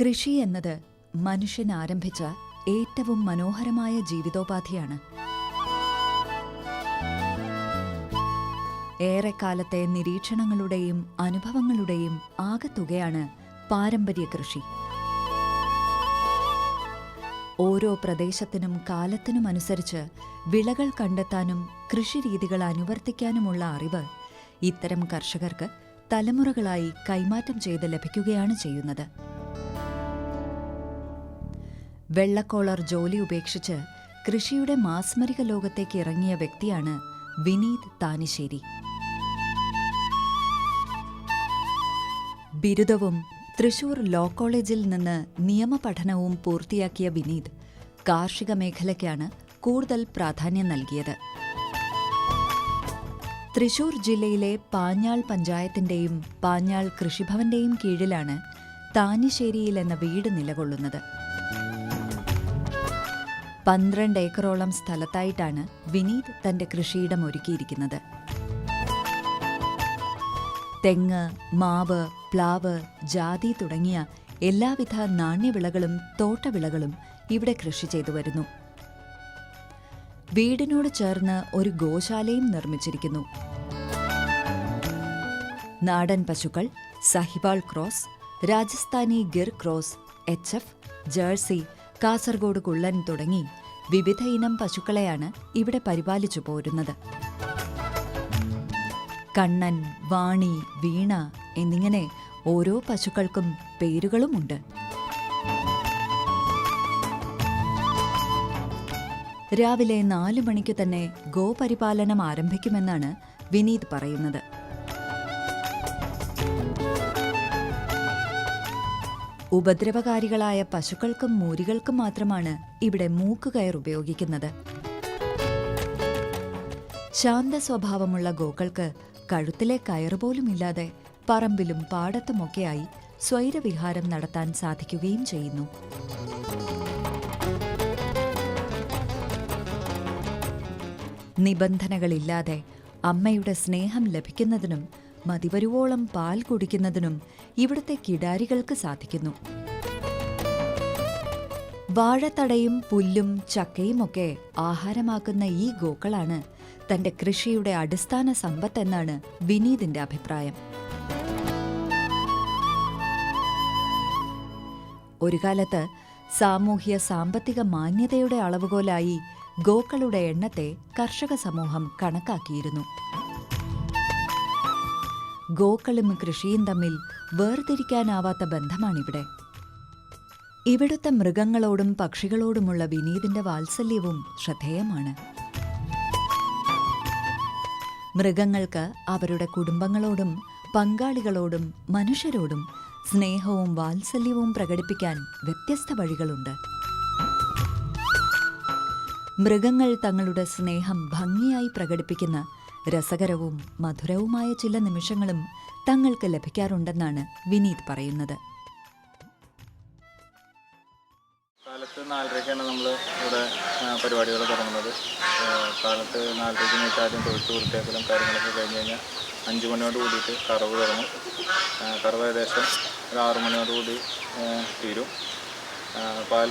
കൃഷി എന്നത് മനുഷ്യൻ ആരംഭിച്ച ഏറ്റവും മനോഹരമായ ജീവിതോപാധിയാണ്. ഏറെക്കാലത്തെ നിരീക്ഷണങ്ങളുടെയും അനുഭവങ്ങളുടെയും ആകത്തുകയാണ് പാരമ്പര്യ കൃഷി. ഓരോ പ്രദേശത്തിനും കാലത്തിനുമനുസരിച്ച് വിളകൾ കണ്ടെത്താനും കൃഷിരീതികൾ അനുവർത്തിക്കാനുമുള്ള അറിവ് ഇത്തരം കർഷകർക്ക് തലമുറകളായി കൈമാറ്റം ചെയ്ത് ലഭിക്കുകയാണ് ചെയ്യുന്നത്. വെള്ളക്കോളർ ജോലി ഉപേക്ഷിച്ച് കൃഷിയുടെ മാസ്മരിക ലോകത്തേക്ക് ഇറങ്ങിയ വ്യക്തിയാണ് വിനീത് താനിശ്ശേരി. ബിരുദവും തൃശൂർ ലോ കോളേജിൽ നിന്ന് നിയമപഠനവും പൂർത്തിയാക്കിയ വിനീത് കാർഷിക മേഖലയ്ക്കാണ് കൂടുതൽ പ്രാധാന്യം നൽകിയത്. തൃശൂർ ജില്ലയിലെ പാഞ്ഞാൾ പഞ്ചായത്തിന്റെയും പാഞ്ഞാൾ കൃഷിഭവന്റെയും കീഴിലാണ് താനിശ്ശേരിയിൽ എന്ന വീട് നിലകൊള്ളുന്നത്. പന്ത്രണ്ട് ഏക്കറോളം സ്ഥലത്തായിട്ടാണ് വിനീത് തന്റെ കൃഷിയിടം ഒരുക്കിയിരിക്കുന്നത്. തെങ്ങ് മാവ് പ്ലാവ് ജാതി തുടങ്ങിയ എല്ലാവിധ നാണ്യവിളകളും തോട്ടവിളകളും ഇവിടെ കൃഷി ചെയ്തു വരുന്നു. വീടിനോട് ചേർന്ന് ഒരു ഗോശാലയും നിർമ്മിച്ചിരിക്കുന്നു. നാടൻ പശുക്കൾ Sahiwal cross Rajasthani Gir cross H F jersey Kasaragod കുള്ളൻ തുടങ്ങി വിവിധ ഇനം പശുക്കളെയാണ് ഇവിടെ പരിപാലിച്ചു പോരുന്നത്. കണ്ണൻ വാണി വീണ എന്നിങ്ങനെ ഓരോ പശുക്കൾക്കും പേരുകളുമുണ്ട്. രാവിലെ നാലു മണിക്ക് തന്നെ ഗോപരിപാലനം ആരംഭിക്കുമെന്നാണ് വിനീത് പറയുന്നത്. ഉപദ്രവകാരികളായ പശുക്കൾക്കും മൂരികൾക്കും മാത്രമാണ് ഇവിടെ മൂക്കുകയർ ഉപയോഗിക്കുന്നത്. ശാന്ത സ്വഭാവമുള്ള ഗോക്കൾക്ക് കഴുത്തിലെ കയറുപോലുമില്ലാതെ പറമ്പിലും പാടത്തുമൊക്കെയായി സ്വൈരവിഹാരം നടത്താൻ സാധിക്കുകയും ചെയ്യുന്നു. നിബന്ധനകളില്ലാതെ അമ്മയുടെ സ്നേഹം ലഭിക്കുന്നതിനും മതിവരുവോളം പാൽ കുടിക്കുന്നതിനും ഇവിടുത്തെ കിടാരികൾക്ക് സാധിക്കുന്നു. വാഴത്തടയും പുല്ലും ചക്കയുമൊക്കെ ആഹാരമാക്കുന്ന ഈ ഗോക്കളാണ് തന്റെ കൃഷിയുടെ അടിസ്ഥാന സമ്പത്തെന്നാണ് വിനീതിന്റെ അഭിപ്രായം. ഒരു കാലത്ത് സാമൂഹ്യ സാമ്പത്തിക മാന്യതയുടെ അളവുകോലായി ഗോക്കളുടെ എണ്ണത്തെ കർഷക സമൂഹം കണക്കാക്കിയിരുന്നു. ഗോക്കളും കൃഷിയും തമ്മിൽ വേർതിരിക്കാനാവാത്ത ബന്ധമാണിവിടെ. ഇവിടുത്തെ മൃഗങ്ങളോടും പക്ഷികളോടുമുള്ള വിനീതിന്റെ വാത്സല്യവും ശ്രദ്ധേയമാണ്. മൃഗങ്ങൾക്ക് അവരുടെ കുടുംബങ്ങളോടും പങ്കാളികളോടും മനുഷ്യരോടും സ്നേഹവും വാത്സല്യവും പ്രകടിപ്പിക്കാൻ വ്യത്യസ്ത വഴികളുണ്ട്. മൃഗങ്ങൾ തങ്ങളുടെ സ്നേഹം ഭംഗിയായി പ്രകടിപ്പിക്കുന്ന രസകരവും മധുരവുമായ ചില നിമിഷങ്ങളും തങ്ങൾക്ക് ലഭിക്കാറുണ്ടെന്നാണ് വിനീത് പറയുന്നത്. കാലത്ത് നാലരയ്ക്കാണ് നമ്മൾ ഇവിടെ പരിപാടികൾ തുടങ്ങുന്നത്. കാലത്ത് നാലരയ്ക്ക് നീറ്റ് ആദ്യം തൊഴുത്ത് വൃത്തിയാക്കലും കാര്യങ്ങളൊക്കെ കഴിഞ്ഞ് കഴിഞ്ഞാൽ അഞ്ച് മണിയോട് കൂടിയിട്ട് കറവ് തുടങ്ങും. കറവ് ഏകദേശം ഒരു ആറു മണിയോട് കൂടി തീരും. പാൽ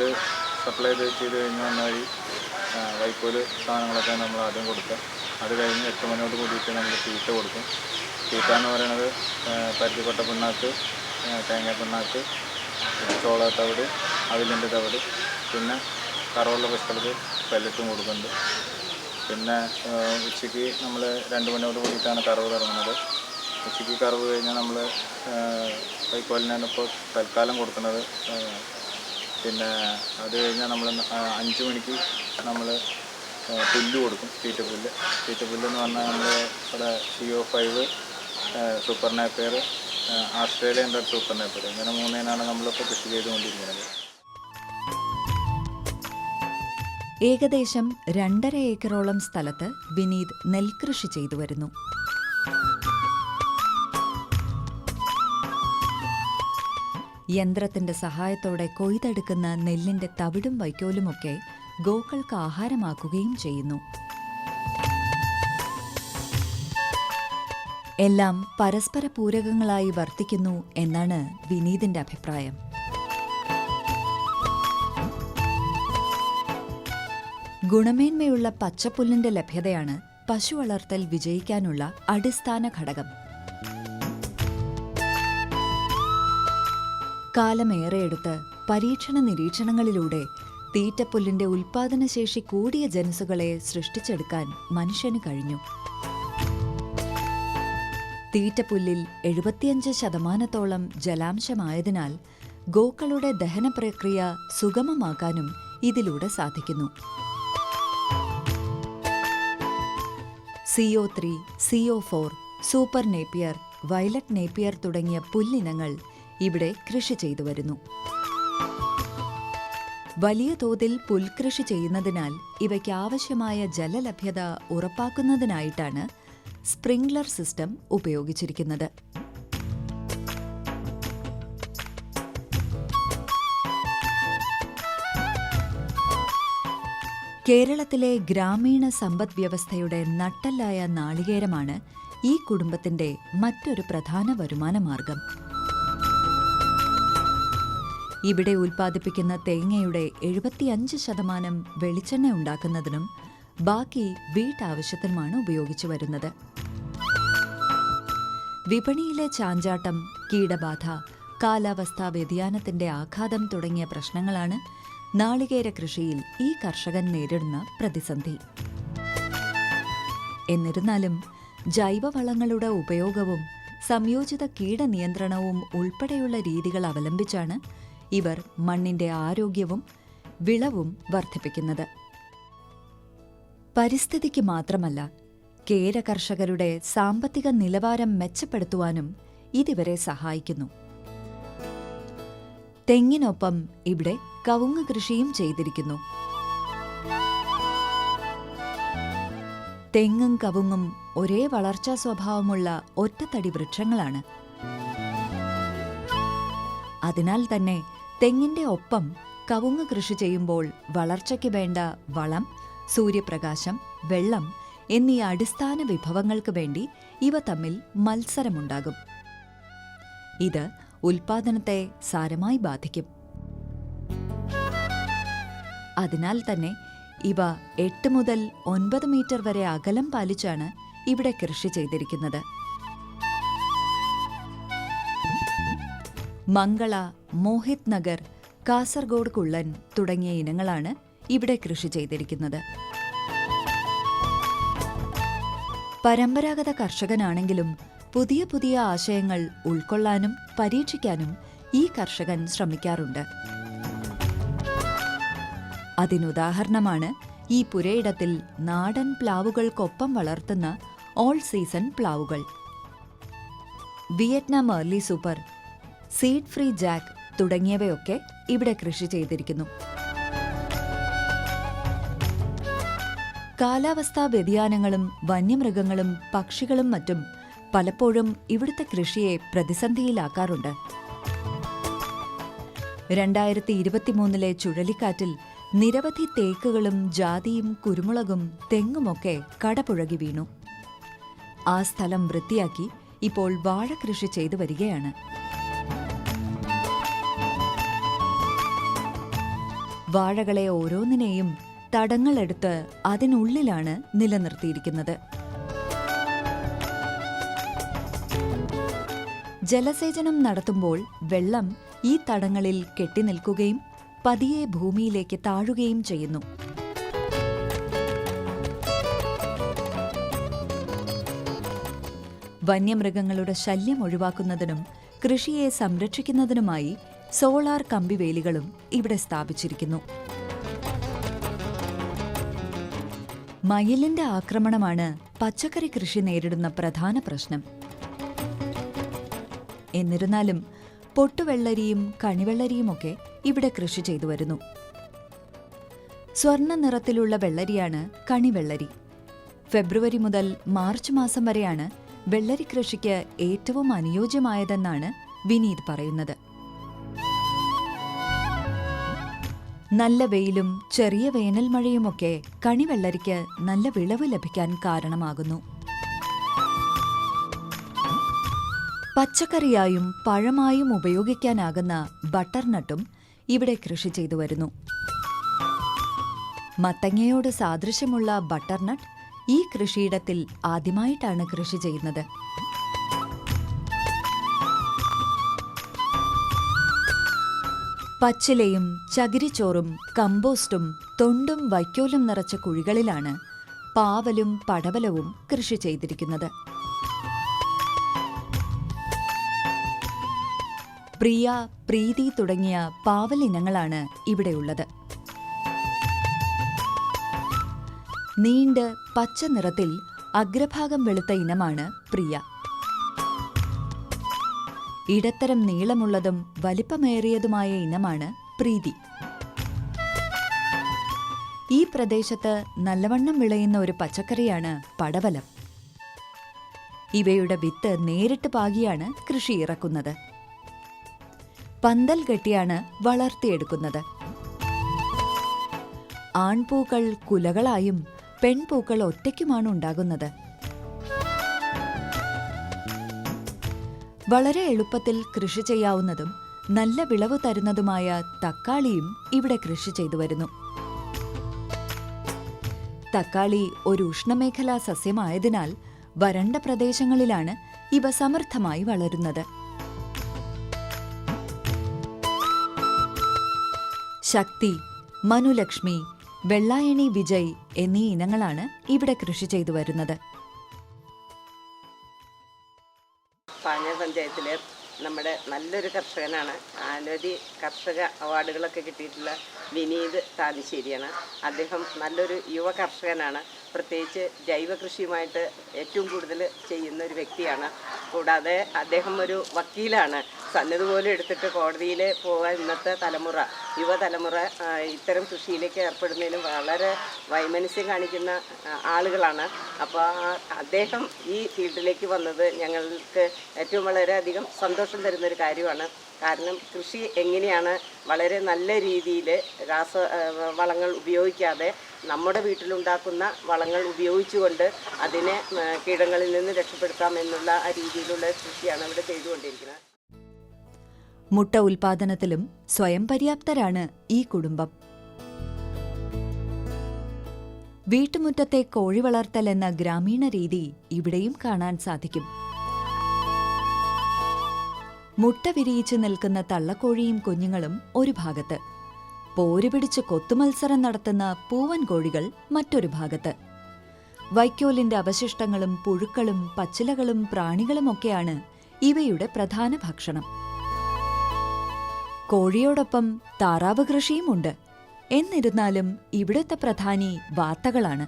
സപ്ലൈ ചെയ്ത് കഴിഞ്ഞ് വന്ന വഴി വൈക്കോൽ സാധനങ്ങളൊക്കെ നമ്മൾ ആദ്യം കൊടുക്കുക. അത് കഴിഞ്ഞ് എട്ട് മണിയോട് കൂടിയിട്ട് നമ്മൾ തീറ്റ കൊടുക്കും. തീറ്റ എന്ന് പറയുന്നത് പരുത്തിക്കൊട്ട പിണ്ണാക്ക് തേങ്ങ പിണ്ണാക്ക് ചോള തവിട് അവിലിന്റെ തവിട് പിന്നെ കറവുള്ള പശുക്കൾക്ക് പെല്ലറ്റും കൊടുക്കുന്നുണ്ട്. പിന്നെ ഉച്ചയ്ക്ക് നമ്മൾ രണ്ട് മണിയോട് കൂടിയിട്ടാണ് കറവ് തുടങ്ങുന്നത് ഉച്ചയ്ക്ക് കറവ് കഴിഞ്ഞാൽ നമ്മൾ വൈക്കോലിനാണ് ഇപ്പോൾ തൽക്കാലം കൊടുക്കുന്നത് പിന്നെ അത് കഴിഞ്ഞാൽ നമ്മൾ അഞ്ച് മണിക്ക് നമ്മൾ പുല്ല് കൊടുക്കും തീറ്റപ്പുല്ല് തീറ്റപ്പുല്ല് എന്ന് പറഞ്ഞാൽ നമ്മൾ ഇവിടെ CO five super napier Australian red super napier ഇങ്ങനെ മൂന്നേനാണ് നമ്മളിപ്പോൾ കൃഷി ചെയ്തുകൊണ്ടിരിക്കുന്നത്. ഏകദേശം രണ്ടര ഏക്കറോളം സ്ഥലത്ത് വിനീത് നെൽകൃഷി ചെയ്തു വരുന്നു. യന്ത്രത്തിന്റെ സഹായത്തോടെ കൊയ്തെടുക്കുന്ന നെല്ലിന്റെ തവിടും വൈക്കോലുമൊക്കെ ഗോക്കൾക്ക് ആഹാരമാക്കുകയും ചെയ്യുന്നു. എല്ലാം പരസ്പര പൂരകങ്ങളായി വർത്തിക്കുന്നു എന്നാണ് വിനീതിന്റെ അഭിപ്രായം. ഗുണമേന്മയുള്ള പച്ചപ്പുല്ലിന്റെ ലഭ്യതയാണ് പശു വളർത്തൽ വിജയിക്കാനുള്ള അടിസ്ഥാന ഘടകം. കാലമേറെയെടുത്ത് പരീക്ഷണ നിരീക്ഷണങ്ങളിലൂടെ തീറ്റപ്പുല്ലിന്റെ ഉൽപാദനശേഷി കൂടിയ ജനസുകളെ സൃഷ്ടിച്ചെടുക്കാൻ മനുഷ്യന് കഴിഞ്ഞു. തീറ്റപ്പുല്ലിൽ എഴുപത്തിയഞ്ച് ശതമാനത്തോളം ജലാംശമായതിനാൽ ഗോക്കളുടെ ദഹന പ്രക്രിയ സുഗമമാക്കാനും ഇതിലൂടെ സാധിക്കുന്നു. CO three CO four super napier violet napier തുടങ്ങിയ പുല്ലിനങ്ങൾ ഇവിടെ കൃഷി ചെയ്തു വരുന്നു. വലിയ തോതിൽ പുൽകൃഷി ചെയ്യുന്നതിനാൽ ഇവയ്ക്ക് ആവശ്യമായ ജലലഭ്യത ഉറപ്പാക്കുന്നതിനായിട്ടാണ് സ്പ്രിംഗ്ലർ സിസ്റ്റം ഉപയോഗിച്ചിരിക്കുന്നത്. കേരളത്തിലെ ഗ്രാമീണ സമ്പദ് വ്യവസ്ഥയുടെ നട്ടല്ലായ നാളികേരമാണ് ഈ കുടുംബത്തിന്റെ മറ്റൊരു പ്രധാന വരുമാന മാർഗം ഇവിടെ ഉൽപ്പാദിപ്പിക്കുന്ന തേങ്ങയുടെ എഴുപത്തിയഞ്ച് ശതമാനം വെളിച്ചെണ്ണ ഉണ്ടാക്കുന്നതിനും ബാക്കി വീട്ടാവശ്യത്തിനുമാണ് ഉപയോഗിച്ചു വരുന്നത്. വിപണിയിലെ ചാഞ്ചാട്ടം കീടബാധ കാലാവസ്ഥാ വ്യതിയാനത്തിന്റെ ആഘാതം തുടങ്ങിയ പ്രശ്നങ്ങളാണ് നാളികേര കൃഷിയിൽ ഈ കർഷകൻ നേരിടുന്ന പ്രതിസന്ധി. എന്നിരുന്നാലും ജൈവവളങ്ങളുടെ ഉപയോഗവും സംയോജിത കീടനിയന്ത്രണവും ഉൾപ്പെടെയുള്ള രീതികൾ അവലംബിച്ചാണ് ഇവർ മണ്ണിന്റെ ആരോഗ്യവും വിളവും വർദ്ധിപ്പിക്കുന്നത്. പരിസ്ഥിതിക്ക് മാത്രമല്ല കേര കർഷകരുടെ സാമ്പത്തിക നിലവാരം മെച്ചപ്പെടുത്തുവാനും ഇതിവരെ സഹായിക്കുന്നു. തെങ്ങിനൊപ്പം ഇവിടെ കവുങ്ങ് കൃഷിയും ചെയ്തിരിക്കുന്നു. തെങ്ങും കവുങ്ങും ഒരേ വളർച്ചാ സ്വഭാവമുള്ള ഒറ്റത്തടി വൃക്ഷങ്ങളാണ്. അതിനാൽ തന്നെ തെങ്ങിന്റെ ഒപ്പം കവുങ്ങ് കൃഷി ചെയ്യുമ്പോൾ വളർച്ചയ്ക്ക് വേണ്ട വളം സൂര്യപ്രകാശം വെള്ളം എന്നീ അടിസ്ഥാന വിഭവങ്ങൾക്ക് വേണ്ടി ഇവ തമ്മിൽ മത്സരമുണ്ടാകും. ഇത് ഉൽപാദനത്തെ സാരമായി ബാധിക്കും. അതിനാൽ തന്നെ ഇവ എട്ട് മുതൽ ഒൻപത് മീറ്റർ വരെ അകലം പാലിച്ചാണ് ഇവിടെ കൃഷി ചെയ്തിരിക്കുന്നത്. മംഗള മോഹിത് നഗർ കാസർഗോഡ് കുള്ളൻ തുടങ്ങിയ ഇനങ്ങളാണ് ഇവിടെ കൃഷി ചെയ്തിരിക്കുന്നത്. പരമ്പരാഗത കർഷകനാണെങ്കിലും പുതിയ പുതിയ ആശയങ്ങൾ ഉൾക്കൊള്ളാനും പരീക്ഷിക്കാനും ഈ കർഷകൻ ശ്രമിക്കാറുണ്ട്. അതിനുദാഹരണമാണ് ഈ പുരയിടത്തിൽ നാടൻ പ്ലാവുകൾക്കൊപ്പം വളർത്തുന്ന all season പ്ലാവുകൾ. Vietnam early super seed free jack തുടങ്ങിയവയൊക്കെ ഇവിടെ കൃഷി ചെയ്തിരിക്കുന്നു. കാലാവസ്ഥാ വ്യതിയാനങ്ങളും വന്യമൃഗങ്ങളും പക്ഷികളും മറ്റും പലപ്പോഴും ഇവിടുത്തെ കൃഷിയെ പ്രതിസന്ധിയിലാക്കാറുണ്ട്. രണ്ടായിരത്തി ഇരുപത്തിമൂന്നിലെ ചുഴലിക്കാറ്റിൽ നിരവധി തേക്കുകളും ജാതിയും കുരുമുളകും തെങ്ങുമൊക്കെ കടപുഴകി വീണു. ആ സ്ഥലം വൃത്തിയാക്കി ഇപ്പോൾ വാഴ കൃഷി ചെയ്തു വരികയാണ്. വാഴകളെ ഓരോന്നിനെയും തടങ്ങളെടുത്ത് അതിനുള്ളിലാണ് നിലനിർത്തിയിരിക്കുന്നത്. ജലസേചനം നടത്തുമ്പോൾ വെള്ളം ഈ തടങ്ങളിൽ കെട്ടിനിൽക്കുകയും പതിയെ ഭൂമിയിലേക്ക് താഴുകയും ചെയ്യുന്നു. വന്യമൃഗങ്ങളുടെ ശല്യം ഒഴിവാക്കുന്നതിനും കൃഷിയെ സംരക്ഷിക്കുന്നതിനുമായി സോളാർ കമ്പിവേലികളും ഇവിടെ സ്ഥാപിച്ചിരിക്കുന്നു. മയിലിന്റെ ആക്രമണമാണ് പച്ചക്കറി കൃഷി നേരിടുന്ന പ്രധാന പ്രശ്നം. എന്നിരുന്നാലും പൊട്ടുവെള്ളരിയും കണിവെള്ളരിയുമൊക്കെ ഇവിടെ കൃഷി ചെയ്തു വരുന്നു. സ്വർണ നിറത്തിലുള്ള വെള്ളരിയാണ് കണിവെള്ളരി. ഫെബ്രുവരി മുതൽ മാർച്ച് മാസം വരെയാണ് വെള്ളരി കൃഷിക്ക് ഏറ്റവും അനുയോജ്യമായതെന്നാണ് വിനീത് പറയുന്നത്. നല്ല വെയിലും ചെറിയ വേനൽ മഴയുമൊക്കെ കണിവെള്ളരിക്ക് നല്ല വിളവ് ലഭിക്കാൻ കാരണമാകുന്നു. പച്ചക്കറിയായും പഴമായും ഉപയോഗിക്കാനാകുന്ന ബട്ടർനട്ടും ഇവിടെ കൃഷി ചെയ്തു വരുന്നു. മത്തങ്ങയോട് സാദൃശ്യമുള്ള ബട്ടർനട്ട് ഈ കൃഷിയിടത്തിൽ ആദ്യമായിട്ടാണ് കൃഷി ചെയ്യുന്നത്. പച്ചിലയും ചകിരിച്ചോറും കമ്പോസ്റ്റും തൊണ്ടും വൈക്കോലും നിറച്ച കുഴികളിലാണ് പാവലും പടവലവും കൃഷി ചെയ്തിരിക്കുന്നത്. പ്രിയ പ്രീതി തുടങ്ങിയ പാവൽ ഇനങ്ങളാണ് ഇവിടെയുള്ളത്. നീണ്ട് പച്ച നിറത്തിൽ അഗ്രഭാഗം വെളുത്ത ഇനമാണ് പ്രിയ. ഇടത്തരം നീളമുള്ളതും വലിപ്പമേറിയതുമായ ഇനമാണ് പ്രീതി. ഈ പ്രദേശത്ത് നല്ലവണ്ണം വിളയുന്ന ഒരു പച്ചക്കറിയാണ് പടവലം. ഇവയുടെ വിത്ത് നേരിട്ട് പാകിയാണ് കൃഷി ഇറക്കുന്നത്. പന്തൽ കെട്ടിയാണ് വളർത്തിയെടുക്കുന്നത്. ആൺപൂക്കൾ കുലകളായും പെൺപൂക്കൾ ഒറ്റയ്ക്കുമാണ് ഉണ്ടാകുന്നത്. വളരെ എളുപ്പത്തിൽ കൃഷി ചെയ്യാവുന്നതും നല്ല വിളവ് തരുന്നതുമായ തക്കാളിയും ഇവിടെ കൃഷി ചെയ്തു വരുന്നു. തക്കാളി ഒരു ഉഷ്ണമേഖലാ സസ്യമായതിനാൽ വരണ്ട പ്രദേശങ്ങളിലാണ് ഇവ സമർത്ഥമായി വളരുന്നത്. ശക്തി മനുലക്ഷ്മി വെള്ളായണി വിജയ് എന്നീ ഇനങ്ങളാണ് ഇവിടെ കൃഷി ചെയ്തു വരുന്നത്. പഞ്ചായത്തിലെ നമ്മുടെ നല്ലൊരു കർഷകനാണ്. അനവധി കർഷക അവാർഡുകളൊക്കെ കിട്ടിയിട്ടുള്ള വിനീത് താതിശ്ശേരിയാണ്. അദ്ദേഹം നല്ലൊരു യുവ കർഷകനാണ്. പ്രത്യേകിച്ച് ജൈവ കൃഷിയുമായിട്ട് ഏറ്റവും കൂടുതൽ ചെയ്യുന്ന ഒരു വ്യക്തിയാണ്. കൂടാതെ അദ്ദേഹം ഒരു വക്കീലാണ്. സന്നദ്ധ പോലും എടുത്തിട്ട് കോടതിയിൽ പോകാൻ ഇന്നത്തെ തലമുറ യുവതലമുറ ഇത്തരം കൃഷിയിലേക്ക് ഏർപ്പെടുന്നതിന് വളരെ വൈമനസ്യം കാണിക്കുന്ന ആളുകളാണ്. അപ്പോൾ അദ്ദേഹം ഈ ഫീൽഡിലേക്ക് വന്നത് ഞങ്ങൾക്ക് ഏറ്റവും വളരെയധികം സന്തോഷം തരുന്ന ഒരു കാര്യമാണ്. കാരണം കൃഷി എങ്ങനെയാണ് വളരെ നല്ല രീതിയിൽ രാസ വളങ്ങൾ ഉപയോഗിക്കാതെ നമ്മുടെ വീട്ടിലുണ്ടാക്കുന്ന വളങ്ങൾ ഉപയോഗിച്ചുകൊണ്ട് അതിനെ കീടങ്ങളിൽ നിന്ന് രക്ഷപ്പെടുത്താം എന്നുള്ള ആ രീതിയിലുള്ള കൃഷിയാണ് ഇവിടെ ചെയ്തുകൊണ്ടിരിക്കുന്നത്. മുട്ട ഉൽപാദനത്തിലും സ്വയം പര്യാപ്തരാണ് ഈ കുടുംബം. വീട്ടുമുറ്റത്തെ കോഴി വളർത്തൽ എന്ന ഗ്രാമീണ രീതി ഇവിടെയും കാണാൻ സാധിക്കും. മുട്ട വിരിയിച്ചു നിൽക്കുന്ന തള്ളക്കോഴിയും കുഞ്ഞുങ്ങളും ഒരു ഭാഗത്ത്. പോരുപിടിച്ച് കൊത്തുമത്സരം നടത്തുന്ന പൂവൻ കോഴികൾ മറ്റൊരു ഭാഗത്ത്. വൈക്കോലിന്റെ അവശിഷ്ടങ്ങളും പുഴുക്കളും പച്ചിലകളും പ്രാണികളുമൊക്കെയാണ് ഇവയുടെ പ്രധാന ഭക്ഷണം. കോഴിയോടൊപ്പം താറാവ് കൃഷിയുമുണ്ട് എന്നിരുന്നാലും ഇവിടുത്തെ പ്രധാനി വാത്തകളാണ്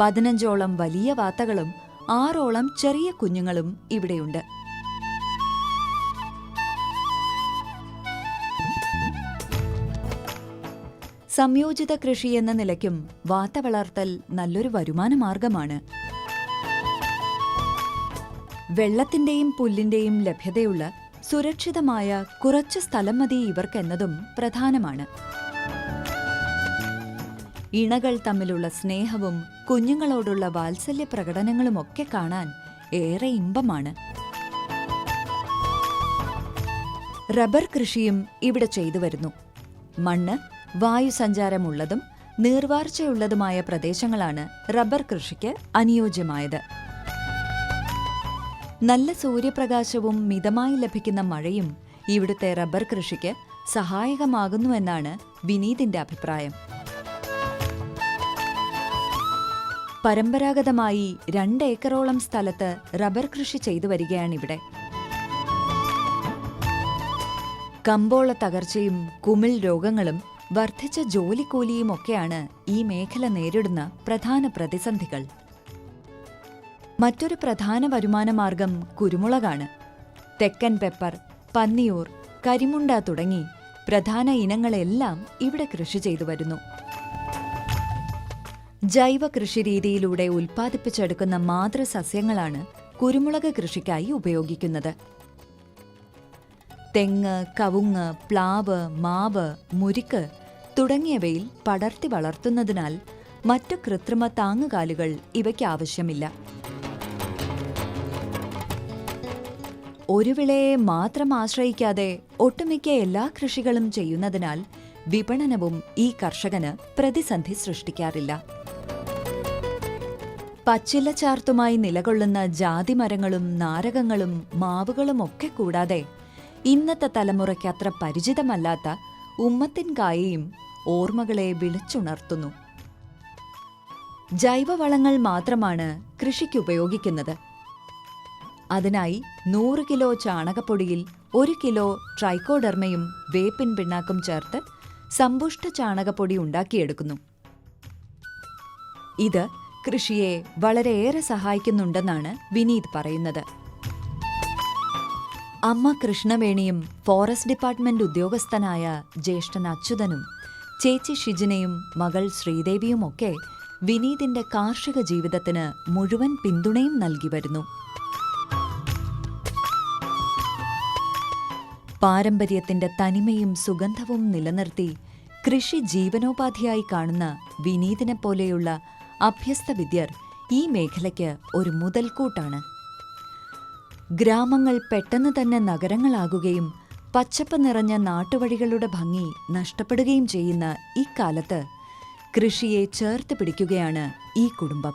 പതിനഞ്ചോളം വലിയ വാത്തകളും ആറോളം ചെറിയ കുഞ്ഞുങ്ങളും ഇവിടെയുണ്ട്. സംയോജിത കൃഷി എന്ന നിലയ്ക്കും വാത്ത വളർത്തൽ നല്ലൊരു വരുമാന മാർഗമാണ്. വെള്ളത്തിന്റെയും പുല്ലിന്റെയും ലഭ്യതയുള്ള സുരക്ഷിതമായ കുറച്ച് സ്ഥലം മതി ഇവർക്കെന്നതും പ്രധാനമാണ്. ഇണകൾ തമ്മിലുള്ള സ്നേഹവും കുഞ്ഞുങ്ങളോടുള്ള വാത്സല്യ പ്രകടനങ്ങളുമൊക്കെ കാണാൻ ഏറെ ഇമ്പമാണ്. റബ്ബർ കൃഷിയും ഇവിടെ ചെയ്തു വരുന്നു. മണ്ണ് വായുസഞ്ചാരമുള്ളതും നീർവാർച്ചയുള്ളതുമായ പ്രദേശങ്ങളാണ് റബ്ബർ കൃഷിക്ക് അനുയോജ്യമായത്. നല്ല സൂര്യപ്രകാശവും മിതമായി ലഭിക്കുന്ന മഴയും ഇവിടുത്തെ റബ്ബർ കൃഷിക്ക് സഹായകമാകുന്നുവെന്നാണ് വിനീതിന്റെ അഭിപ്രായം. പരമ്പരാഗതമായി രണ്ട് ഏക്കറോളം സ്ഥലത്ത് റബ്ബർ കൃഷി ചെയ്തു വരികയാണിവിടെ. കമ്പോള തകർച്ചയും കുമിൾ രോഗങ്ങളും വർദ്ധിച്ച ജോലിക്കൂലിയുമൊക്കെയാണ് ഈ മേഖല നേരിടുന്ന പ്രധാന പ്രതിസന്ധികൾ. മറ്റൊരു പ്രധാന വരുമാനമാർഗം കുരുമുളകാണ്. തെക്കൻ പെപ്പർ പന്നിയൂർ കരിമുണ്ട തുടങ്ങി പ്രധാന ഇനങ്ങളെല്ലാം ഇവിടെ കൃഷി ചെയ്തു വരുന്നു. ജൈവ കൃഷി രീതിയിലൂടെ ഉൽപ്പാദിപ്പിച്ചെടുക്കുന്ന മാതൃസസ്യങ്ങളാണ് കുരുമുളക് കൃഷിക്കായി ഉപയോഗിക്കുന്നത്. തെങ്ങ് കവുങ്ങ് പ്ലാവ് മാവ് മുരിക്ക് തുടങ്ങിയവയിൽ പടർത്തി വളർത്തുന്നതിനാൽ മറ്റു കൃത്രിമ താങ്ങുകാലുകൾ ഇവയ്ക്ക് ആവശ്യമില്ല. ഒരു വിളയെ മാത്രം ആശ്രയിക്കാതെ ഒട്ടുമിക്ക എല്ലാ കൃഷികളും ചെയ്യുന്നതിനാൽ വിപണനവും ഈ കർഷകന് പ്രതിസന്ധി സൃഷ്ടിക്കാറില്ല. പച്ചില ചാർത്തുമായി നിലകൊള്ളുന്ന ജാതിമരങ്ങളും നാരകങ്ങളും മാവുകളും ഒക്കെ കൂടാതെ ഇന്നത്തെ തലമുറയ്ക്ക് അത്ര പരിചിതമല്ലാത്ത ഉമ്മത്തിൻ കായയും ഓർമ്മകളെ വിളിച്ചുണർത്തുന്നു. ജൈവവളങ്ങൾ മാത്രമാണ് കൃഷിക്ക് ഉപയോഗിക്കുന്നത്. അതിനായി നൂറ് കിലോ ചാണകപ്പൊടിയിൽ ഒരു കിലോ ട്രൈക്കോഡെർമയും വേപ്പിൻ പിണ്ണാക്കും ചേർത്ത് സമ്പുഷ്ട ചാണകപ്പൊടി ഉണ്ടാക്കിയെടുക്കുന്നു. ഇത് കൃഷിയെ വളരെയേറെ സഹായിക്കുന്നുണ്ടെന്നാണ് വിനീത് പറയുന്നത്. അമ്മ കൃഷ്ണവേണിയും ഫോറസ്റ്റ് ഡിപ്പാർട്ട്മെന്റ് ഉദ്യോഗസ്ഥനായ ജ്യേഷ്ഠൻ അച്യുതനും ചേച്ചി ഷിജിനയും മകൾ ശ്രീദേവിയുമൊക്കെ വിനീതിന്റെ കാർഷിക ജീവിതത്തിന് മുഴുവൻ പിന്തുണയും നൽകി വരുന്നു. പാരമ്പര്യത്തിന്റെ തനിമയും സുഗന്ധവും നിലനിർത്തി കൃഷി ജീവനോപാധിയായി കാണുന്ന വിനീതിനെ പോലെയുള്ള അഭ്യസ്ത വിദ്യർ ഈ മേഖലയ്ക്ക് ഒരു മുതൽക്കൂട്ടാണ്. ഗ്രാമങ്ങൾ പെട്ടെന്ന് തന്നെ നഗരങ്ങളാകുകയും പച്ചപ്പ് നിറഞ്ഞ നാട്ടുവഴികളുടെ ഭംഗി നഷ്ടപ്പെടുകയും ചെയ്യുന്ന ഇക്കാലത്ത് കൃഷിയെ ചേർത്ത് പിടിക്കുകയാണ് ഈ കുടുംബം.